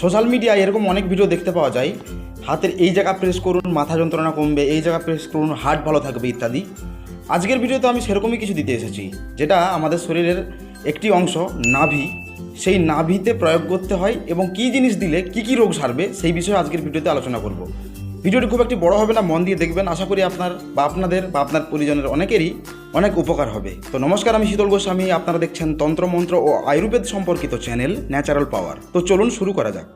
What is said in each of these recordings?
Social মিডিয়ায় এরকম অনেক ভিডিও দেখতে পাওয়া যায়। হাতের এই জায়গা প্রেস করুন, মাথা যন্ত্রণা কমবে, এই জায়গা প্রেস করুন হার্ট ভালো থাকবে ইত্যাদি। আজকের ভিডিওতে আমি সেরকমই কিছু দিতে এসেছি, যেটা আমাদের শরীরের একটি অংশ, নাভি। সেই নাভিতে প্রয়োগ করতে হয় এবং কী জিনিস দিলে, কি কি রোগ সারবে, সেই বিষয়ে আজকের ভিডিওতে আলোচনা করব। ভিডিওটি খুব একটি বড় হবে না, মন দিয়ে দেখবেন। আশা করি আপনার বা আপনাদের বা আপনার পরিজনের অনেকেরই অনেক উপকার হবে। তো নমস্কার, আমি শীতল গোস্বামী। আপনারা দেখছেন তন্ত্রমন্ত্র ও আয়ুর্বেদ সম্পর্কিত চ্যানেল ন্যাচারাল পাওয়ার। তো চলুন শুরু করা যাক।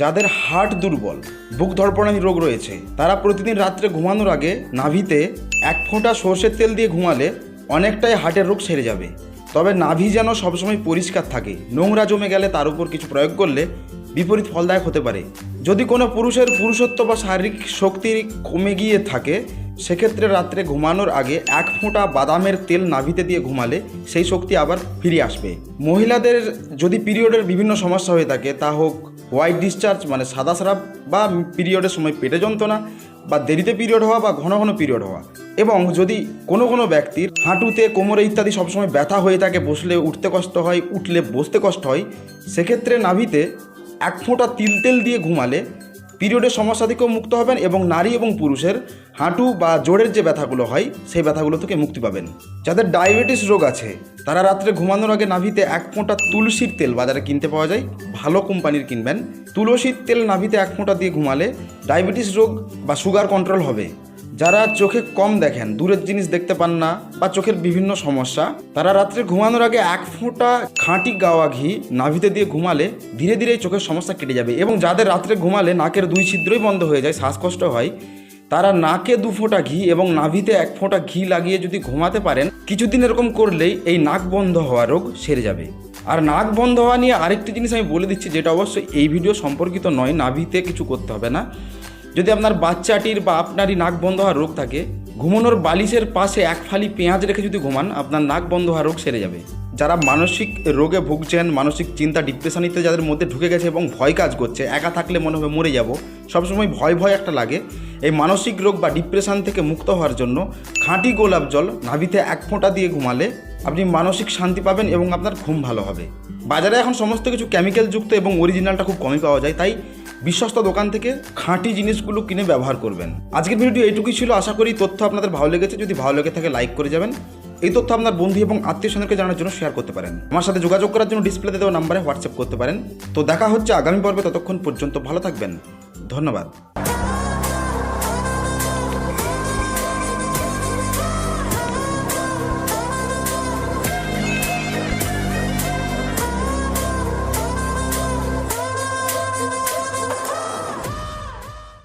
যাদের হার্ট দুর্বল, বুক ধড়পড়ানি রোগ রয়েছে, তারা প্রতিদিন রাত্রে ঘুমানোর আগে নাভিতে এক ফোঁটা সর্ষের তেল দিয়ে ঘুমালে অনেকটাই হার্টের রোগ সেরে যাবে। তবে নাভি যেন সবসময় পরিষ্কার থাকে। নোংরা জমে গেলে তার উপর কিছু প্রয়োগ করলে বিপরীত ফলদায়ক হতে পারে। যদি কোনো পুরুষের পুরুষত্ব বা শারীরিক শক্তি কমে গিয়ে থাকে, সেক্ষেত্রে রাত্রে ঘুমানোর আগে এক ফোঁটা বাদামের তেল নাভিতে দিয়ে ঘুমালে সেই শক্তি আবার ফিরে আসবে। মহিলাদের যদি পিরিয়ডের বিভিন্ন সমস্যা হয়ে থাকে, তা হোক হোয়াইট ডিসচার্জ মানে সাদা স্রাব বা পিরিয়ডের সময় পেটে যন্ত্রণা বা দেরিতে পিরিয়ড হওয়া বা ঘন ঘন পিরিয়ড হওয়া এবং যদি কোনো কোনো ব্যক্তির হাঁটুতে, কোমরে ইত্যাদি সবসময় ব্যথা হয়ে থাকে, বসলে উঠতে কষ্ট হয়, উঠলে বসতে কষ্ট হয়, সেক্ষেত্রে নাভিতে এক ফোঁটা তিল তেল দিয়ে ঘুমালে পিরিয়ডের সমস্যা থেকেও মুক্ত হবেন এবং নারী এবং পুরুষের হাঁটু বা জোড়ের যে ব্যথাগুলো হয়, সেই ব্যথাগুলো থেকে মুক্তি পাবেন। যাদের ডায়াবেটিস রোগ আছে, তারা রাত্রে ঘুমানোর আগে নাভিতে এক ফোঁটা তুলসীর তেল বাজারে কিনতে পাওয়া যায়, ভালো কোম্পানির কিনবেন। তুলসীর তেল নাভিতে এক ফোঁটা দিয়ে ঘুমালে ডায়াবেটিস রোগ বা সুগার কন্ট্রোল হবে। যারা চোখে কম দেখেন, দূরের জিনিস দেখতে পান না বা চোখের বিভিন্ন সমস্যা, তারা রাত্রে ঘুমানোর আগে এক ফোঁটা খাঁটি গাওয়া ঘি নাভিতে দিয়ে ঘুমালে ধীরে ধীরে চোখের সমস্যা কেটে যাবে এবং যাদের রাত্রে ঘুমালে নাকের দুই ছিদ্রই বন্ধ হয়ে যায়, শ্বাসকষ্ট হয়, তারা নাকে দু ফোঁটা ঘি এবং নাভিতে এক ফোঁটা ঘি লাগিয়ে যদি ঘুমাতে পারেন, কিছুদিন এরকম করলেই এই নাক বন্ধ হওয়া রোগ সেরে যাবে। আর নাক বন্ধ হওয়া নিয়ে আরেকটি জিনিস আমি বলে দিচ্ছি, যেটা অবশ্যই এই ভিডিও সম্পর্কিত নয়, নাভিতে কিছু করতে হবে না। যদি আপনার বাচ্চাটির বা আপনারই নাক বন্ধ হওয়ার রোগ থাকে, ঘুমানোর বালিশের পাশে এক ফালি পেঁয়াজ রেখে যদি ঘুমান, আপনার নাক বন্ধ হওয়ার রোগ সেরে যাবে। যারা মানসিক রোগে ভুগছেন, মানসিক চিন্তা, ডিপ্রেশনিতে যাদের মধ্যে ঢুকে গেছে এবং ভয় কাজ করছে, একা থাকলে মনে হবে মরে যাব। সবসময় ভয় ভয় একটা লাগে। এই মানসিক রোগ বা ডিপ্রেশন থেকে মুক্ত হওয়ার জন্য খাঁটি গোলাপ জল নাভিতে এক ফোঁটা দিয়ে ঘুমালে আপনি মানসিক শান্তি পাবেন এবং আপনার ঘুম ভালো হবে। বাজারে এখন সমস্ত কিছু কেমিক্যাল যুক্ত এবং অরিজিনালটা খুব কমই পাওয়া যায়, তাই বিশ্বস্ত দোকান থেকে খাঁটি জিনিসগুলো কিনে ব্যবহার করবেন। আজকের ভিডিও এইটুকুই ছিল, আশা করি তথ্য আপনাদের ভালো লেগেছে। যদি ভালো লেগে থাকে লাইক করে যাবেন। এই তথ্য আপনার বন্ধু এবং আত্মীয় স্বজনকে জানার জন্য শেয়ার করতে পারেন। আমার সাথে যোগাযোগ করার জন্য ডিসপ্লেতে দেওয়া নাম্বারে হোয়াটসঅ্যাপ করতে পারেন। তো দেখা হচ্ছে আগামী পর্বে, ততক্ষণ পর্যন্ত ভালো থাকবেন। ধন্যবাদ।